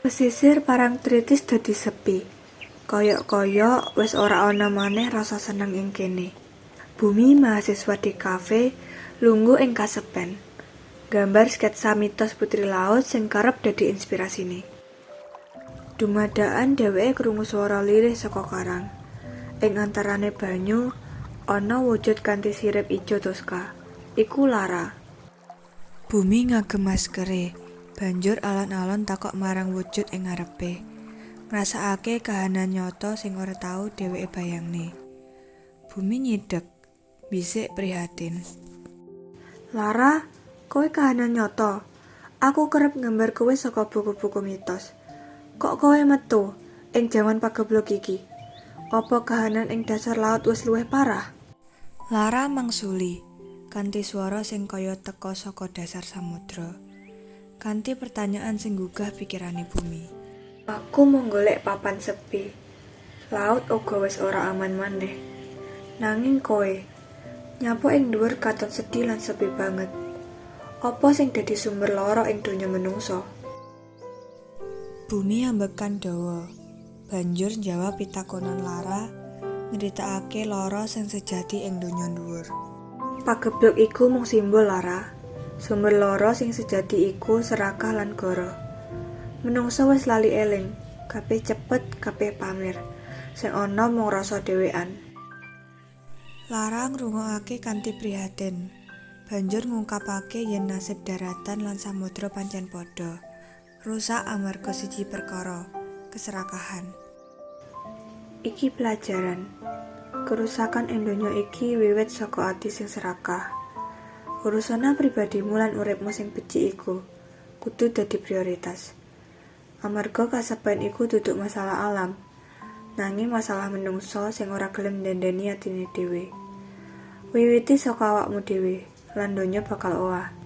Pesisir Parangtritis dadi sepi. Koyok-koyok wis ora ana maneh rasa seneng ing kene. Bumi mahasiswa di kafe lungguh ing kasepen. Gambar sketsa mitos putri laut sing kerep dadi inspirasine. Dumadaan dheweke krungu swara lirih saka karang. Ing antarane banyu ana wujud kanthi sirip ijo toska. Iku Lara. Bumi ngagem maskere. Banjur alon-alon takok marang wujud ing ngarepe. Ngrasakake kahanan nyata sing ora tau dheweke bayangne. Bumi nyidek, bisik prihatin. Lara, kowe kahanan nyata. Aku kerep nggambar kowe saka buku-buku mitos. Kok kowe metu ing jaman pageblok iki? Apa kahanan ing dasar laut wis luwih parah? Lara mangsuli kanthi swara sing kaya teka saka dasar samudra. Kanthi pertanyaan sing gugah pikirane bumi. Aku mau golek papan sepi. Laut uga wis ora aman maneh. Nanging kowe nyapu ing dhuwur katon sedih lan sepi banget. Apa sing dadi sumber lara ing donya menungso? Bumi ambekan dawa. Banjur jawab pitakonan Lara nyeritakake lara sing sejati ing donya dhuwur. Pageblok iku mung simbol Lara. Sumber lara sing sejati iku serakah lan goro. Menungso wis lali eling, kabeh cepet, kabeh pamer. Sing ana mung rasa dhewean. Lara ngrungokake kanthi prihatin. Banjur ngungkapake yen nasib daratan lan samudra pancen padha. Rusak amarga siji perkara, keserakahan. Iki pelajaran. Kerusakan ing iki wiwit saka ati sing serakah. Urusana pribadimu lan uripmu sing becik iku kudu dadi prioritas. Amarga kasepen iku duduk masalah alam, nanging masalah menungso sing ora gelem ndendeni atine dhewe. Wiwiti saka awakmu dhewe, lan donya bakal owah.